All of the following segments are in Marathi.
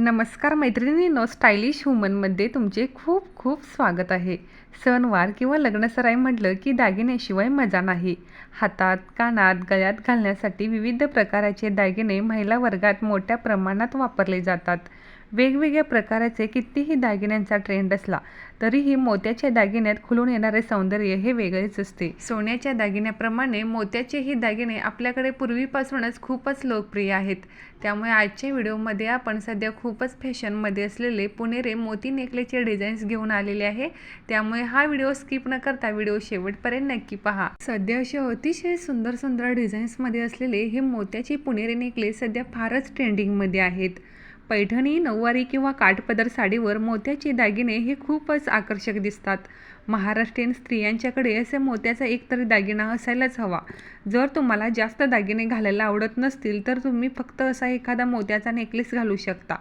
नमस्कार मैत्रिणींनो स्टायलिश वुमनमध्ये तुमचे खूप खूप स्वागत आहे. सणवार किंवा लग्नसराई म्हटलं की दागिन्याशिवाय मजा नाही. हातात कानात गळ्यात घालण्यासाठी विविध प्रकाराचे दागिने महिला वर्गात मोठ्या प्रमाणात वापरले जातात. वेगवेगळ्या प्रकाराचे कितीही दागिन्यांचा ट्रेंड असला तरीही मोत्याच्या दागिन्यात खुलून येणारे सौंदर्य हे वेगळेच असते. सोन्याच्या दागिन्याप्रमाणे मोत्याचेही दागिने आपल्याकडे पूर्वीपासूनच खूपच लोकप्रिय आहेत. त्यामुळे आजच्या व्हिडिओमध्ये आपण सध्या खूपच फॅशनमध्ये असलेले पुणेरे मोती नेकलेसचे डिझाईन्स घेऊन आलेले आहे. त्यामुळे हा व्हिडिओ स्किप न करता व्हिडिओ शेवटपर्यंत नक्की पहा. सध्या असे अतिशय सुंदर सुंदर डिझाईन्समध्ये असलेले हे मोत्याचे पुणेरे नेकलेस सध्या फारच ट्रेंडिंगमध्ये आहेत. पैठणी नऊवारी किंवा काठपदर साडीवर मोत्याचे दागिने हे खूपच आकर्षक दिसतात. महाराष्ट्रीयन स्त्रियांच्याकडे असे मोत्याचा एकतरी दागिना असायलाच हवा. जर तुम्हाला जास्त दागिने घालायला आवडत नसतील तर तुम्ही फक्त असा एखादा मोत्याचा नेकलेस घालू शकता.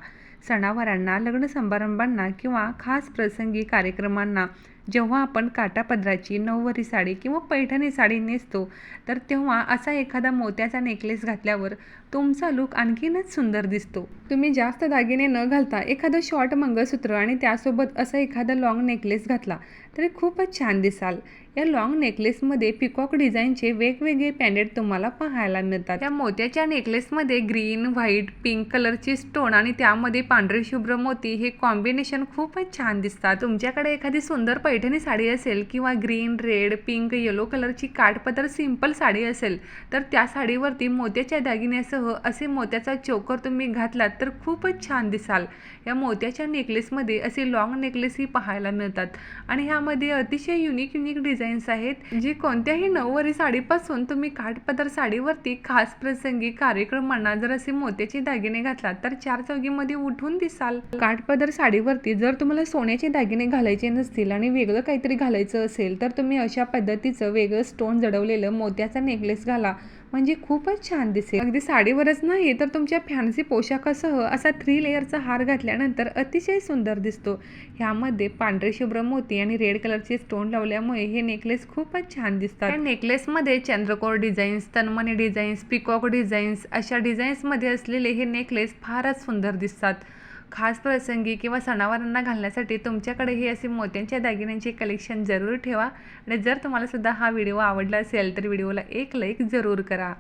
सणावारांना लग्न समारंभांना किंवा खास प्रसंगी कार्यक्रमांना जेव्हा आपण काटापदराची नऊवारी साडी किंवा पैठणी साडी नेसतो तर तेव्हा असा एखादा मोत्याचा नेकलेस घातल्यावर तुमचा लुक आणखीनच सुंदर दिसतो. तुम्ही जास्त दागिने न घालता एखादं शॉर्ट मंगळसूत्र आणि त्यासोबत असा एखादा लॉंग नेकलेस घातला तरी खूपच छान दिसाल. या लॉंग नेकलेसमध्ये पिकॉक डिझाईनचे वेगवेगळे पॅन्डेट तुम्हाला पाहायला मिळतात. त्या मोत्याच्या नेकलेसमध्ये ग्रीन व्हाईट पिंक कलरचे स्टोन आणि त्यामध्ये पांढरे शुभ्र मोती हे कॉम्बिनेशन खूपच छान दिसतात. तुमच्याकडे एखादी सुंदर पैठणी साडी असेल किंवा ग्रीन रेड पिंक येलो कलरची काठपदर सिंपल साडी असेल तर त्या साडीवरती मोत्याच्या दागिन्यासह असे मोत्याचा चोकर तुम्ही घातलात तर खूपच छान दिसाल. या मोत्याच्या नेकलेसमध्ये असे लॉंग नेकलेसही पाहायला मिळतात. आणि ह्यामध्ये अतिशय युनिक युनिक डिझाईन्स आहेत जी कोणत्याही नऊवारी साडीपासून तुम्ही काठपदर साडीवरती खास प्रसंगी कार्यक्रमांना जर असे मोत्याचे दागिने घातलात तर चार चौघीमध्ये उठून दिसाल. काठपदर साडीवरती जर तुम्हाला सोन्याचे दागिने घालायचे नसतील आणि वेगळं काहीतरी घालायचं असेल तर तुम्ही अशा पद्धतीचं वेगळं स्टोन जडवलेलं मोत्याचा नेकलेस घाला. म्हणजे खूपच छान दिसेल. अगदी साडीवरच नाही तर तुमच्या फॅन्सी पोशाखासह असा थ्री लेअरचा हार घातल्यानंतर अतिशय सुंदर दिसतो. ह्यामध्ये पांढरे शुभ्र मोती आणि रेड कलरचे स्टोन लावल्यामुळे हे नेकलेस खूपच छान दिसतात. या नेकलेसमध्ये चंद्रकोर डिझाईन्स तनमणी डिझाईन्स पिकॉक डिझाईन्स अशा डिझाईन्समध्ये असलेले हे नेकलेस फारच सुंदर दिसतात. खास प्रसंगी किंवा सणावारांना घालण्यासाठी तुमच्याकडेही असे मोत्यांच्या दागिन्यांचे कलेक्शन जरूर ठेवा. आणि जर तुम्हाला सुद्धा हा व्हिडिओ आवडला असेल तर व्हिडिओला एक लाईक जरूर करा.